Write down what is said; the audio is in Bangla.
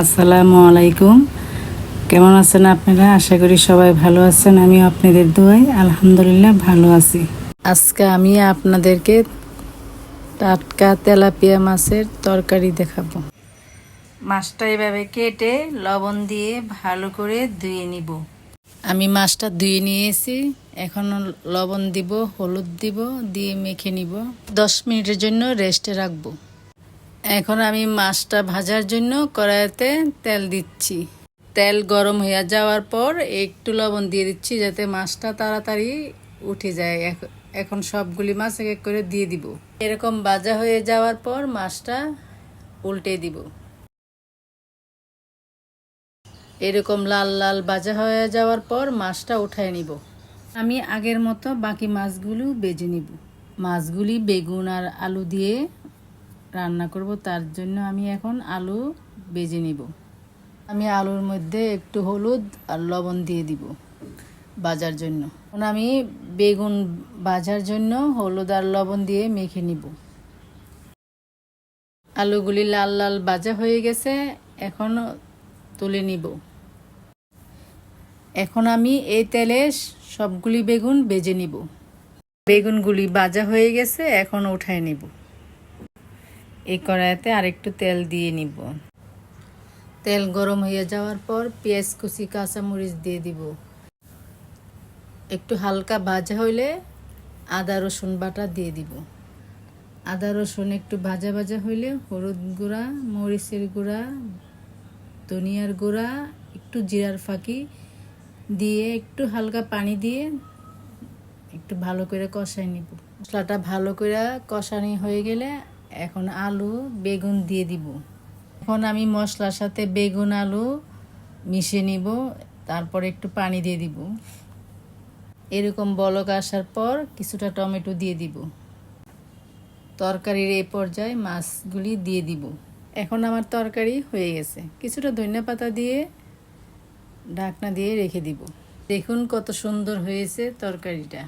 আসসালামু আলাইকুম। কেমন আছেন আপনারা? আশা করি সবাই ভালো আছেন। আমি আপনাদের দোয়াই আলহামদুলিল্লাহ ভালো আছি। আজকে আমি আপনাদেরকে টাটকা তেলাপিয়া মাছের তরকারি দেখাবো। মাছটা এভাবে কেটে লবণ দিয়ে ভালো করে ধুয়ে নিব। আমি মাছটা ধুয়ে নিয়েছি। এখন লবণ দিব, হলুদ দিব, দিয়ে মেখে নিব। দশ মিনিটের জন্য রেস্টে রাখব। এখন আমি মাছটা ভাজার জন্য কড়াইতে তেল দিচ্ছি। তেল গরম হয়ে যাওয়ার পর একটু লবণ দিয়ে দিচ্ছি যাতে মাছটা তাড়াতাড়ি উঠে যায়। এখন সবগুলি মাছ এক এক করে দিয়ে দিব। এরকম ভাজা হয়ে যাওয়ার পর মাছটা উল্টে দিব। এরকম লাল লাল ভাজা হয়ে যাওয়ার পর মাছটা উঠায় নিব। আমি আগের মতো বাকি মাছগুলো বেজে নিব। মাছগুলি বেগুন আর আলু দিয়ে রান্না করব, তার জন্য আমি এখন আলু বেজে নিব। আমি আলুর মধ্যে একটু হলুদ আর লবণ দিয়ে দিব বাজার জন্য। এখন আমি বেগুন বাজার জন্য হলুদ আর লবণ দিয়ে মেখে নিব। আলুগুলি লাল লাল ভাজা হয়ে গেছে, এখন তুলে নিব। এখন আমি এই তেলে সবগুলি বেগুন বেজে নিব। বেগুনগুলি ভাজা হয়ে গেছে, এখন উঠায় নিব। এই কড়াইতে আরেকটু তেল দিয়ে নিব। তেল গরম হয়ে যাওয়ার পর পেঁয়াজ, কুচি, কাঁচামরিচ দিয়ে দিব। একটু হালকা ভাজা হইলে আদা, রসুন বাটা দিয়ে দিব। আদা, রসুন একটু ভাজা ভাজা হইলে হলুদ গুঁড়া, মরিচের গুঁড়া, ধনিয়ার গুঁড়া, একটু জিরার ফাঁকি দিয়ে একটু হালকা পানি দিয়ে একটু ভালো করে কষাই নিব। মশলাটা ভালো করে কষানি হয়ে গেলে এখন আলু, বেগুন দিয়ে দিব। এখন আমি মশলার সাথে বেগুন, আলু মিশিয়ে নিব, তারপর একটু পানি দিয়ে দিব। এরকম বলক আসার পর কিছুটা টমেটো দিয়ে দিব। তরকারির এই পর্যায়ে মাছগুলি দিয়ে দিব। এখন আমার তরকারি হয়ে গেছে। কিছুটা ধনিয়া পাতা দিয়ে ঢাকনা দিয়ে রেখে দিব। দেখুন কত সুন্দর হয়েছে তরকারিটা।